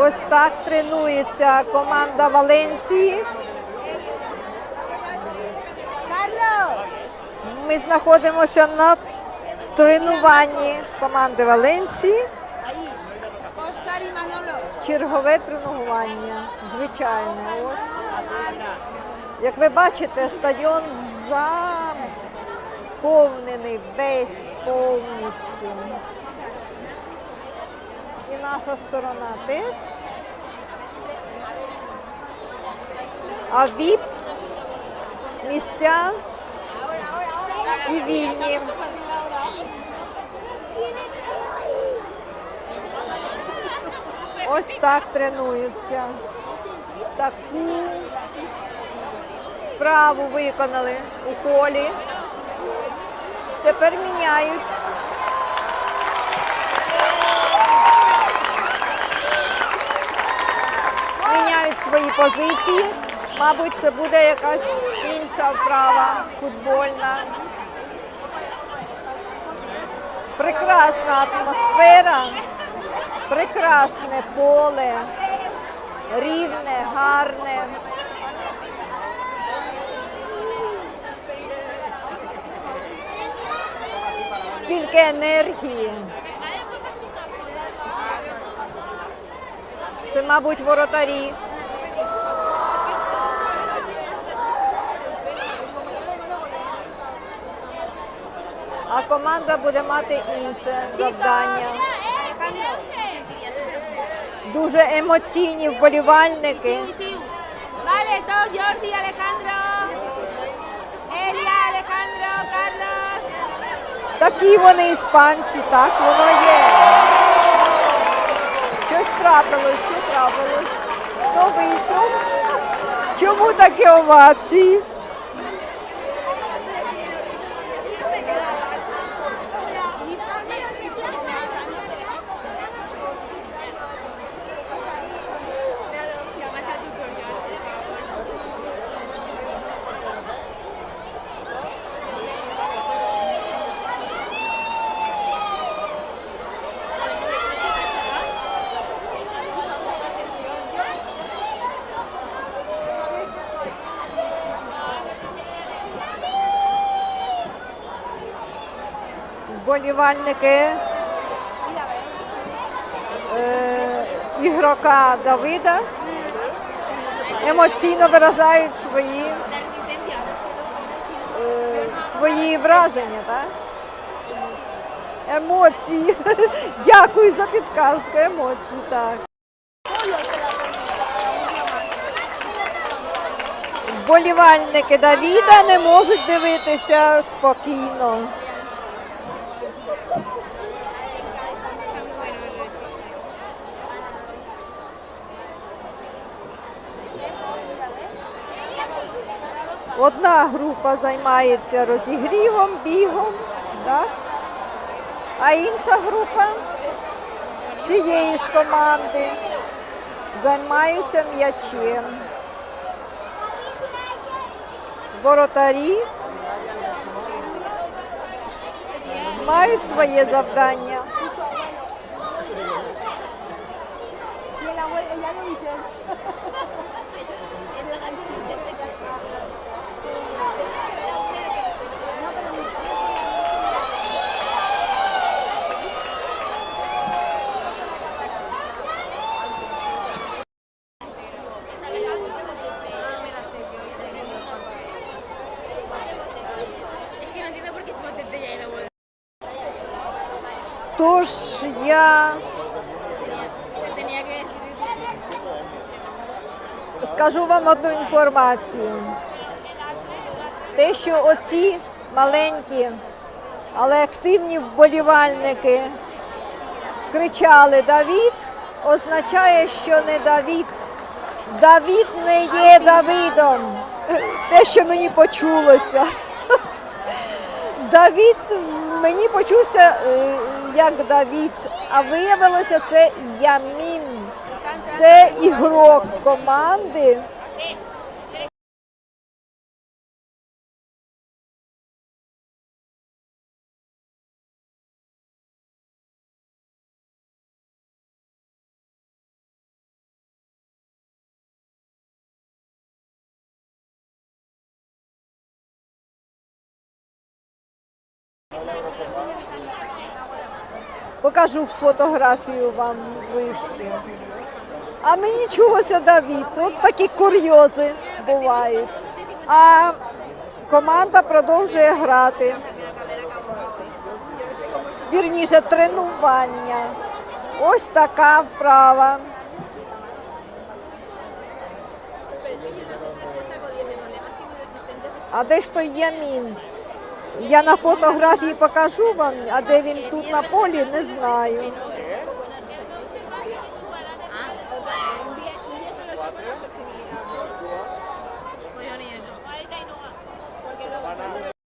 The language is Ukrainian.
Ось так тренується команда Валенції. Ми знаходимося на тренуванні команди Валенції. Чергове тренування. Звичайне. Ось. Як ви бачите, стадіон заповнений весь повністю. Наша сторона теж. А ВІП місця всі вільні. Ось так тренуються. Таку вправу виконали у холі. Тепер міняють. Міняють свої позиції. Мабуть, це буде якась інша вправа футбольна. Прекрасна атмосфера, прекрасне поле, рівне, гарне. Скільки енергії. Це, мабуть, воротарі. А команда буде мати інше завдання. Дуже емоційні вболівальники. Vale, todos Jordi, Alejandro. Elia, Alejandro, Carlos. Такі вони іспанці, так воно є. Щось трапилось, що трапилось? Хто вийшов? Чому такі овації? Вболівальники е, ігрока Давида емоційно виражають свої, е, свої враження, так? Емоції. Дякую за підказку. Емоції, так. Вболівальники Давіда не можуть дивитися спокійно. Одна група займається розігрівом, бігом, так? а інша група цієї ж команди займаються м'ячем. Воротарі мають своє завдання. Тож я скажу вам одну інформацію. Те, що оці маленькі, але активні вболівальники кричали Давід, означає, що не Давід. Давід не є Давидом. Те, що мені почулося. Давід мені почувся е, як Давід. А виявилося, це Ямін. Це ігрок команди. Покажу фотографію вам вище. А мені чулося Давід. От такі курйози бувають. А команда продовжує грати. Вірніше, тренування. Ось така вправа. А де ж той ямін? Я на фотографії покажу вам, а де він тут на полі, не знаю.